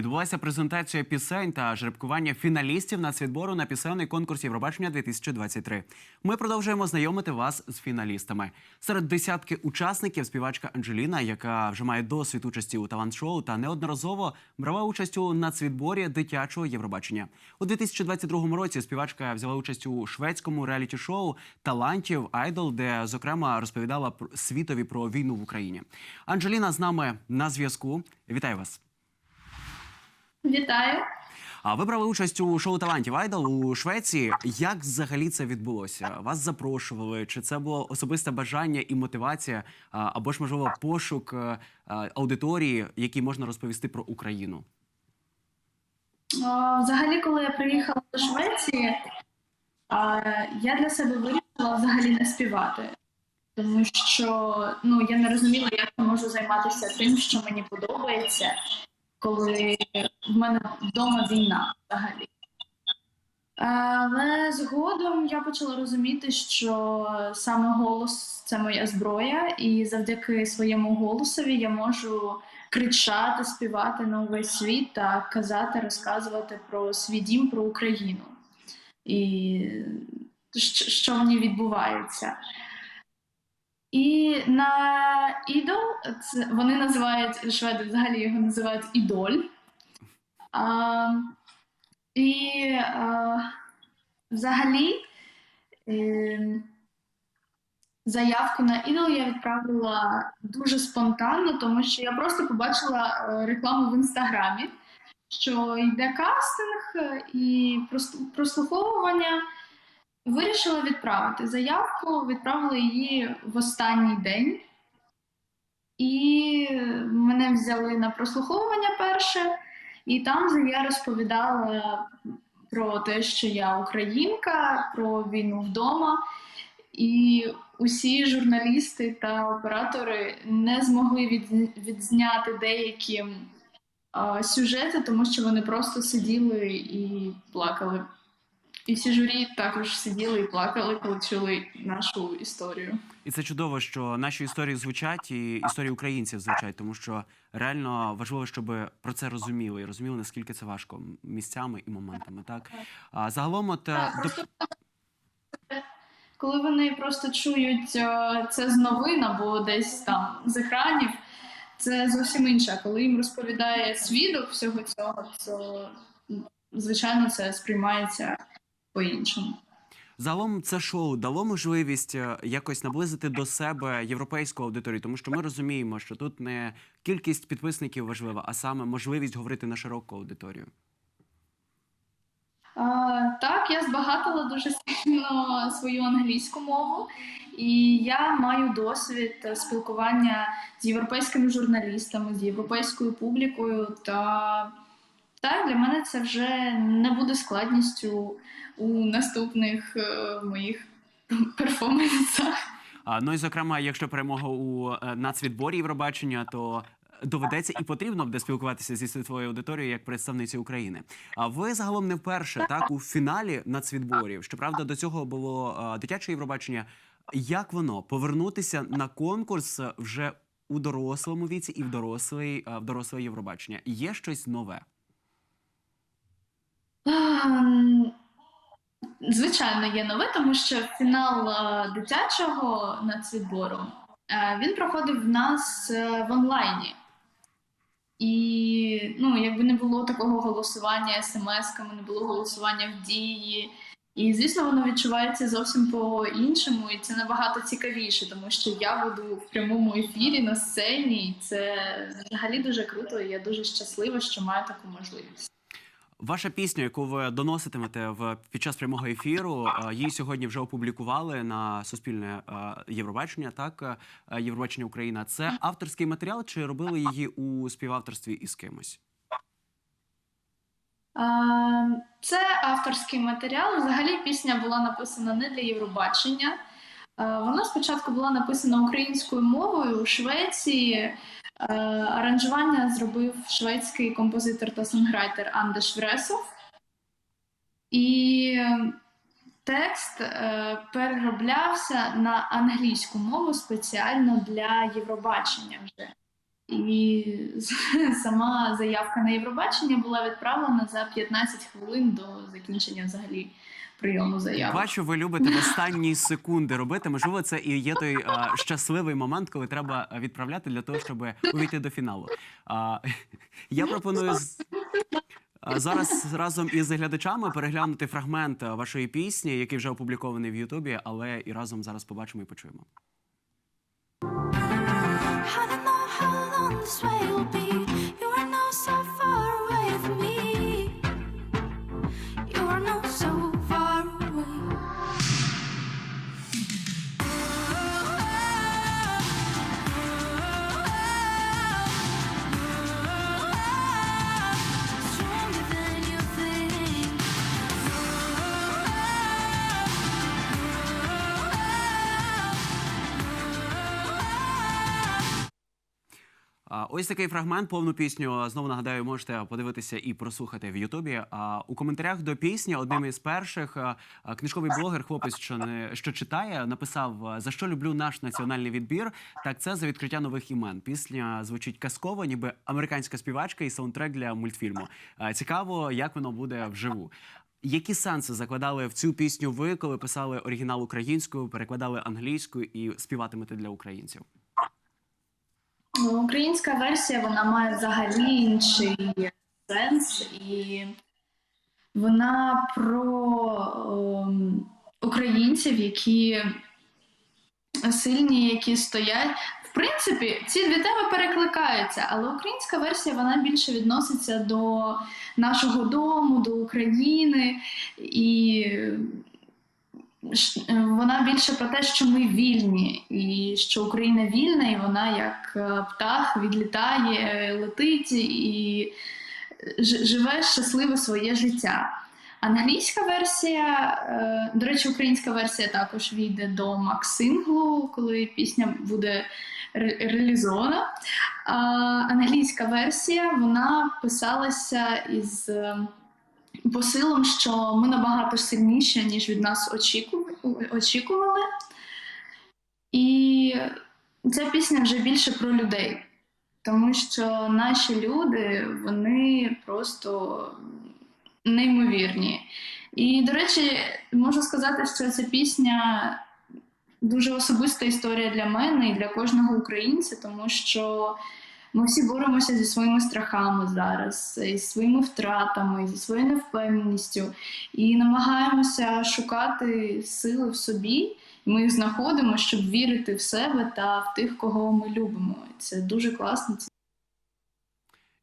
відбулася презентація пісень та жеребкування фіналістів нацвідбору на пісенний конкурс Євробачення 2023. Ми продовжуємо знайомити вас з фіналістами. Серед десятки учасників співачка Анджеліна, яка вже має досвід участі у талант-шоу та неодноразово брала участь у нацвідборі дитячого Євробачення. У 2022 році співачка взяла участь у шведському реаліті-шоу Талантів Айдол, де зокрема розповідала світові про війну в Україні. Анджеліна з нами на зв'язку. Вітаю вас. Вітаю. А ви брали участь у шоу талантів Айдол у Швеції. Як взагалі це відбулося? Вас запрошували? Чи це було особисте бажання і мотивація, а, або ж можливо пошук е, е, аудиторії, якій можна розповісти про Україну? Взагалі, коли я приїхала до Швеції, а, я для себе вирішила взагалі не співати. Тому що ну, я не розуміла, як я можу займатися тим, що мені подобається, коли в мене вдома війна взагалі. Але згодом я почала розуміти, що саме голос це моя зброя, і завдяки своєму голосові я можу кричати, співати на увесь світ та казати, розказувати про свій дім, про Україну і що в ній відбувається. І на ідол це вони називають шведи взагалі його називають ідоль. А, і а, взагалі е, заявку на ідол я відправила дуже спонтанно, тому що я просто побачила е, рекламу в інстаграмі, що йде кастинг е, і прос- прослуховування. Вирішила відправити заявку, відправила її в останній день. І мене взяли на прослуховування перше, і там я розповідала про те, що я українка, про війну вдома. І усі журналісти та оператори не змогли відзняти деякі сюжети, тому що вони просто сиділи і плакали. І всі журі також сиділи і плакали, коли чули нашу історію. І це чудово, що наші історії звучать, і історії українців звучать, тому що реально важливо, щоб про це розуміли і розуміли, наскільки це важко місцями і моментами. Так а загалом, от е, Так, просто коли вони просто чують е, це з новин або десь там з екранів, це зовсім інше. Коли їм розповідає свідок всього цього, то звичайно це сприймається по-іншому. Загалом це шоу дало можливість е, якось наблизити до себе європейську аудиторію, тому що ми розуміємо, що тут не кількість підписників важлива, а саме можливість говорити на широку аудиторію. А, так, я збагатила дуже сильно свою англійську мову, і я маю досвід спілкування з європейськими журналістами, з європейською публікою. Та так, для мене це вже не буде складністю у наступних е, моїх перформансах. А, ну і зокрема, якщо перемога у е, нацвідборі Євробачення, то доведеться і потрібно буде спілкуватися зі світовою аудиторією як представниці України. А ви загалом не вперше так у фіналі нацвідборів. Щоправда, до цього було е, дитяче Євробачення. Як воно повернутися на конкурс вже у дорослому віці і в дорослий е, в доросле Євробачення? Є щось нове? Ем, Звичайно, є нове, тому що фінал е, дитячого нацвідбору е, він проходив в нас е, в онлайні. І ну, якби не було такого голосування смс-ками, не було голосування в дії. І, звісно, воно відчувається зовсім по-іншому, і це набагато цікавіше, тому що я буду в прямому ефірі на сцені, і це взагалі дуже круто. І я дуже щаслива, що маю таку можливість. Ваша пісня, яку ви доноситимете в під час прямого ефіру, е, її сьогодні вже опублікували на суспільне е, Євробачення. Так, е, Євробачення Україна. Це авторський матеріал, чи робили її у співавторстві із кимось? Це авторський матеріал. Взагалі пісня була написана не для Євробачення. Вона спочатку була написана українською мовою у Швеції. А, Аранжування зробив шведський композитор та сонграйтер Андеш Вресов. І текст е, перероблявся на англійську мову спеціально для Євробачення вже. І сама заявка на Євробачення була відправлена за 15 хвилин до закінчення взагалі прийому заявок. Бачу, ви любите в останні секунди робити. Можливо, це і є той а, щасливий момент, коли треба відправляти для того, щоб увійти до фіналу. А, я пропоную зараз разом із глядачами переглянути фрагмент вашої пісні, який вже опублікований в Ютубі, але і разом зараз побачимо і почуємо. This way will be. Ось такий фрагмент, повну пісню. Знову нагадаю, можете подивитися і прослухати в Ютубі. А у коментарях до пісні одним із перших книжковий блогер, хлопець, що не що читає, написав за що люблю наш національний відбір. Так, це за відкриття нових імен. Пісня звучить казково, ніби американська співачка і саундтрек для мультфільму. Цікаво, як воно буде вживу. Які сенси закладали в цю пісню ви, коли писали оригінал українською, перекладали англійською і співатимете для українців? Ну, Українська версія вона має взагалі інший сенс, і вона про ем, українців, які сильні, які стоять. В принципі, ці дві теми перекликаються, але українська версія вона більше відноситься до нашого дому, до України, і вона більше про те, що ми вільні, і що Україна вільна, і вона як е, птах відлітає, летить і живе щасливе своє життя. Англійська версія, е, до речі, українська версія також війде до Максинглу, коли пісня буде ре- реалізована. А англійська версія вона писалася із е, посилом, що ми набагато сильніші, ніж від нас очіку- очікували. І ця пісня вже більше про людей, тому що наші люди вони просто неймовірні. І, до речі, можу сказати, що ця пісня дуже особиста історія для мене і для кожного українця, тому що ми всі боремося зі своїми страхами зараз, зі своїми втратами, зі своєю невпевненістю, і намагаємося шукати сили в собі. Ми їх знаходимо, щоб вірити в себе та в тих, кого ми любимо. Це дуже класно.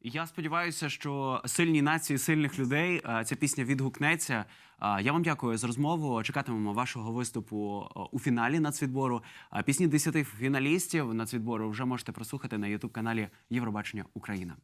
Я сподіваюся, що сильні нації, сильних людей е, ця пісня відгукнеться. Я вам дякую за розмову. Чекатимемо вашого виступу е, у фіналі нацвідбору. Пісні 10 фіналістів нацвідбору вже можете прослухати на ютуб каналі Євробачення Україна.